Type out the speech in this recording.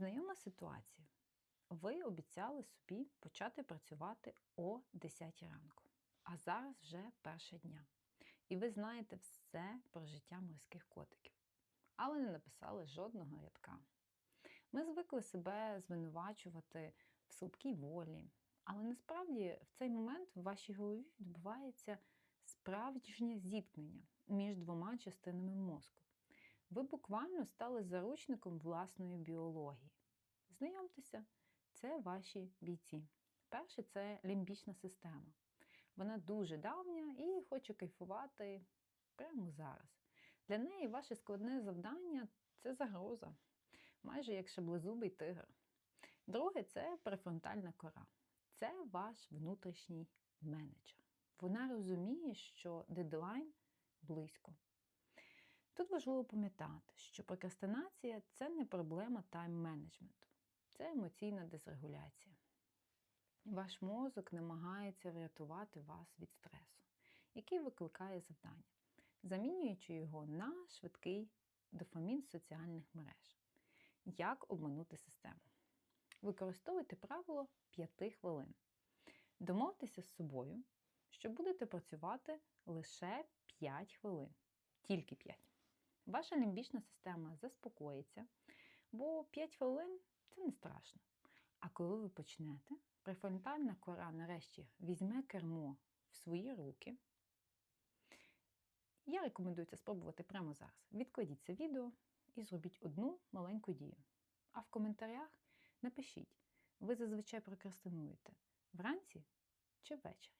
Знайома ситуація. Ви обіцяли собі почати працювати о 10 ранку, а зараз вже перше дня. І ви знаєте все про життя морських котиків, але не написали жодного рядка. Ми звикли себе звинувачувати в слабкій волі, але насправді в цей момент в вашій голові відбувається справжнє зіткнення між двома частинами мозку. Ви буквально стали заручником власної біології. Знайомтеся, це ваші бійці. Перше це лімбічна система. Вона дуже давня і хоче кайфувати прямо зараз. Для неї ваше складне завдання це загроза, майже як шаблезубий тигр. Друге це префронтальна кора. Це ваш внутрішній менеджер. Вона розуміє, що дедлайн близько. Тут важливо пам'ятати, що прокрастинація це не проблема тайм-менеджменту, це емоційна дисрегуляція. Ваш мозок намагається врятувати вас від стресу, який викликає завдання, замінюючи його на швидкий дофамін соціальних мереж. Як обманути систему? Використовуйте правило 5 хвилин. Домовтеся з собою, що будете працювати лише 5 хвилин, тільки 5. Ваша лімбічна система заспокоїться, бо 5 хвилин це не страшно. А коли ви почнете, префронтальна кора нарешті візьме кермо в свої руки. Я рекомендую це спробувати прямо зараз. Відкладіть це відео і зробіть одну маленьку дію. А в коментарях напишіть, ви зазвичай прокрастинуєте вранці чи ввечері.